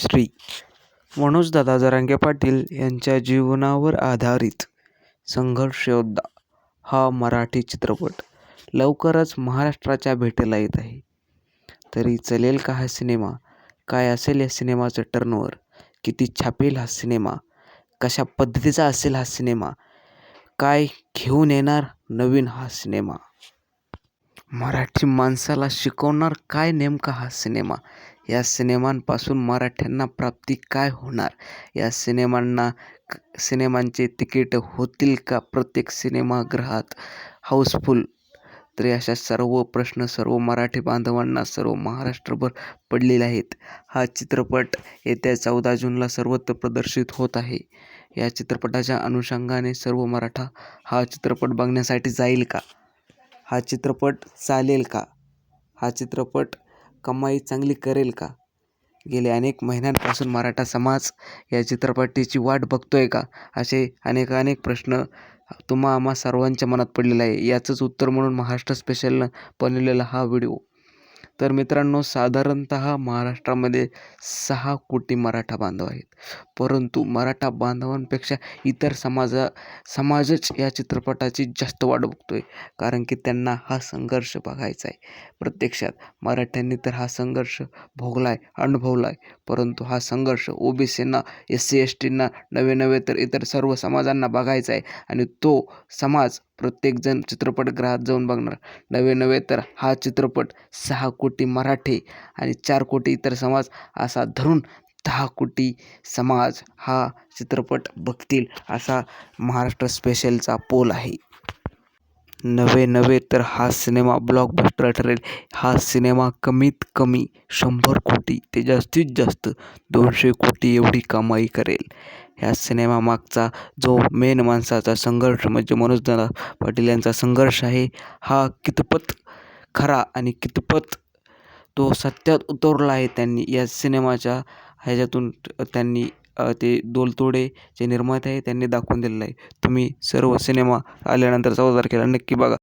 श्री मनोजदादा जरांगे पाटील यांच्या जीवनावर आधारित संघर्ष योद्धा हा मराठी चित्रपट लवकरच महाराष्ट्राच्या भेटीला येत आहे. तरी चलेल का हा सिनेमा? काय असेल या सिनेमाचं टर्नवर किती छापेल हा सिनेमा? कशा पद्धतीचा असेल हा सिनेमा? काय घेऊन येणार नवीन हा सिनेमा? मराठी माणसाला शिकवणार काय नेमका हा सिनेमा? या सिनेमांपासून मराठ्यांना प्राप्ती काय होणार? या सिनेमांना सिनेमांचे तिकीट होतील का प्रत्येक सिनेमागृहात? हाऊसफुल. तरी अशा सर्व प्रश्न सर्व मराठी बांधवांना सर्व महाराष्ट्रभर पडलेले आहेत. हा चित्रपट येत्या चौदा जूनला सर्वत्र प्रदर्शित होत आहे. या चित्रपटाच्या अनुषंगाने सर्व मराठा हा चित्रपट बघण्यासाठी जाईल का? हा चित्रपट चालेल का? हा चित्रपट कमाई चांगली करेल का? गेले अनेक महिन्यांपासून मराठा समाज या चित्रपटाची वाट बघतो आहे का? असे अनेक अनेक प्रश्न तुम्हा आम्हा सर्वांच्या मनात पडलेला आहे. याचंच उत्तर म्हणून महाराष्ट्र स्पेशलनं बनवलेला हा व्हिडिओ. तर मित्रांनो साधारणत महाराष्ट्रामध्ये सहा कोटी मराठा बांधव आहेत. परंतु मराठा बांधवांपेक्षा इतर समाजा समाजच या चित्रपटाची जास्त वाट बघतो आहे कारण की त्यांना हा संघर्ष बघायचा आहे. प्रत्यक्षात मराठ्यांनी तर हा संघर्ष भोगला आहे अनुभवला आहे परंतु हा संघर्ष ओ बी सींना एस सी एस टींना नवे नवे तर इतर सर्व समाजांना बघायचा आहे. आणि तो समाज प्रत्येकजण चित्रपटगृहात जाऊन बघणार. नवे नवे तर हा चित्रपट सहा कोटी मराठी आणि चार कोटी इतर समाज असा धरून दहा कोटी समाज हा चित्रपट बघतील असा महाराष्ट्र स्पेशलचा पोल आहे. नवे नवे तर हा सिनेमा ब्लॉकबस्टर ठरेल. हा सिनेमा कमीत कमी शंभर कोटी ते जास्तीत जास्त दोनशे कोटी एवढी कमाई करेल. ह्या सिनेमामागचा जो मेन माणसाचा संघर्ष म्हणजे मनोजदादा पाटील यांचा संघर्ष आहे हा कितपत खरा आणि कितपत तो सत्यात उतरला आहे त्यांनी या सिनेमाच्या ह्याच्यातून त्यांनी ते दोलतोडे जे निर्माते आहे त्यांनी दाखवून दिलेलं आहे. तुम्ही सर्व सिनेमा आल्यानंतर चौदा तारखेला नक्की बघा.